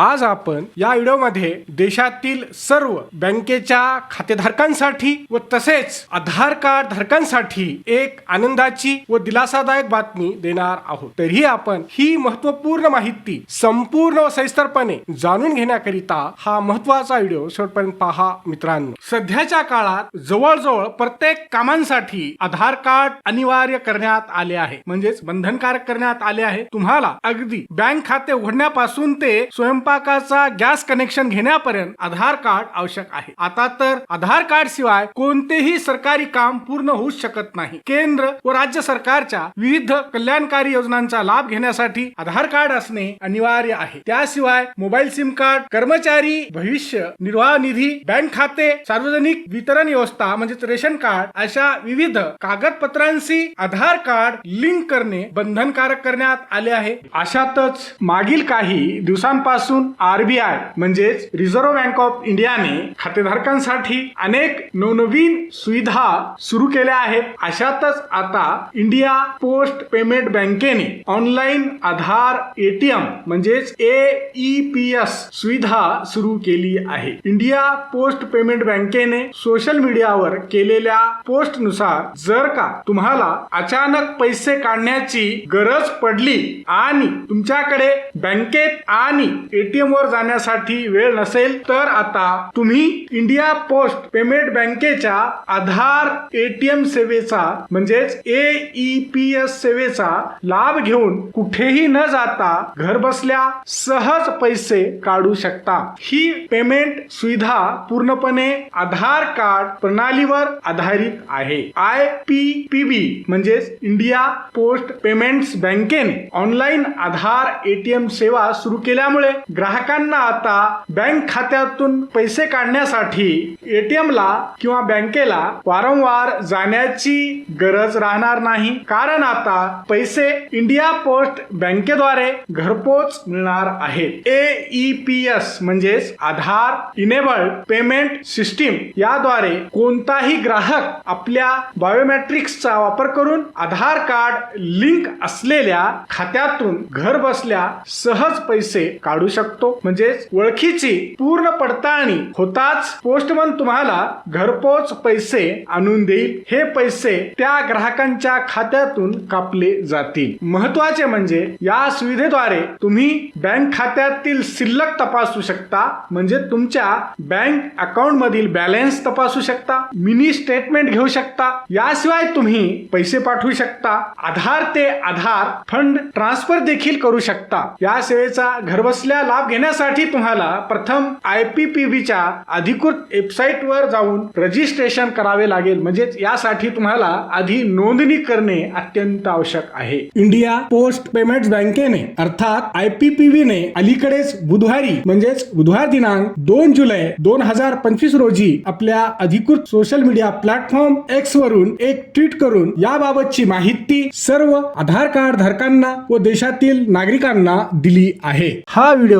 आज आपण या व्हिडिओमध्ये देशातील सर्व बँकेच्या खातेधारकांसाठी व तसेच आधार कार्ड धारकांसाठी एक आनंदाची व दिलासादायक बातमी देणार आहोत. तरीही आपण ही महत्त्वपूर्ण माहिती संपूर्ण व सविस्तरपणे जाणून घेण्याकरिता हा महत्त्वाचा व्हिडिओ शेवटपर्यंत पहा मित्रांनो. सध्याच्या काळात जवळजवळ प्रत्येक कामांसाठी आधार कार्ड अनिवार्य करण्यात आले आहे. म्हणजेच बंधनकारक करण्यात आले आहे. तुम्हाला अगदी बँक खाते उघडण्यापासून ते स्वयंपाकाचा गॅस कनेक्शन घेण्यापर्यंत आधार कार्ड आवश्यक आहे. आता तर आधार कार्ड शिवाय कोणतेही सरकारी काम पूर्ण होऊ शकत नाही. केंद्र व राज्य सरकारच्या विविध कल्याणकारी योजनांचा लाभ घेण्यासाठी आधार कार्ड असणे अनिवार्य आहे. त्याशिवाय मोबाईल सिम कार्ड कर्मचारी भविष्य निर्वाह निधी बँक खाते सार्वजनिक वितरण व्यवस्था म्हणजेच रेशन कार्ड अशा विविध कागदपत्रांशी आधार कार्ड लिंक करणे बंधनकारक करण्यात आले आहे. अशातच मागील काही दिवसांपासून आरबीआय म्हणजेच रिझर्व्ह बँक ऑफ इंडियाने खातेधारकांसाठी अनेक नवनवीन सुविधा सुरू केल्या आहेत. अशातच आता इंडिया पोस्ट पेमेंट बँकेने ऑनलाईन आधार एटीएम म्हणजेच एईपीएस सुविधा सुरू केली आहे. इंडिया पोस्ट पेमेंट बँकेने सोशल मीडियावर केलेल्या पोस्टनुसार जर का तुम्हाला अचानक पैसे काढण्याची गरज पडली आणि तुमच्याकडे बँकेत आणि एटीएम वर जाण्यासाठी वेळ नसेल तर आता तुम्ही इंडिया पोस्ट पेमेंट बँकेच्या आधार एटीएम सेवेचा म्हणजेच एईपीएस सेवेचा लाभ घेऊन कुठेही न जाता घर बसल्या सहज पैसे काढू शकता. ही पेमेंट सुविधा पूर्णपणे आधार कार्ड प्रणालीवर आधारित आहे. आय पी पी बी म्हणजेच इंडिया पोस्ट पेमेंट्स बँकेने ऑनलाईन आधार एटीएम सेवा सुरू केल्यामुळे ग्राहकांना आता बँक खात्यातून पैसे काढण्यासाठी एटीएम ला किंवा बँकेला वारंवार जाण्याची गरज राहणार नाही. कारण आता पैसे इंडिया पोस्ट बँकेद्वारे घरपोच मिळणार आहेत. एस म्हणजेच आधार इनेबल्ड पेमेंट सिस्टीम याद्वारे कोणताही ग्राहक आपल्या बायोमेट्रिक्सचा वापर करून आधार कार्ड लिंक असलेल्या खात्यातून घर बसल्या सहज पैसे काढू शकतो. म्हणजेच ओळखीची पूर्ण पडताळणी होताच पोस्टमन तुम्हाला घरपोच पैसे आणून देईल. हे पैसे त्या ग्राहकांच्या खात्यातून कापले जातील. महत्त्वाचे म्हणजे या सुविधेद्वारे तुम्ही बँक खात्यातील शिल्लक तपासू शकता. म्हणजे तुमच्या बँक अकाउंट मधील बॅलन्स तपासू शकता. मिनी स्टेटमेंट घेऊ शकता. याशिवाय तुम्ही पैसे पाठवू शकता. आधार ते आधार फंड ट्रान्सफर देखील करू शकता. या सेवेचा घरबसल्या लाभ घेण्यासाठी तुम्हाला प्रथम आय पी पी बीच्या अधिकृत वेबसाईट वर जाऊन रजिस्ट्रेशन करावे लागेल. म्हणजेच यासाठी तुम्हाला आधी नोंदणी करणे अत्यंत आवश्यक आहे. इंडिया पोस्ट पेमेंट बँकेने अर्थात आय पी पी बी ने अलीकडेच बुधवारी म्हणजेच बुधवार दिनांक दोन जुलै दोन हजार पंचवीस रोजी आपल्या अधिकृत सोशल मीडिया प्लॅटफॉर्म एक्स वरून एक ट्विट करून याबाबतची माहिती सर्व आधार कार्ड धारकांना व देशातील नागरिकांना दिली आहे. हा व्हिडिओ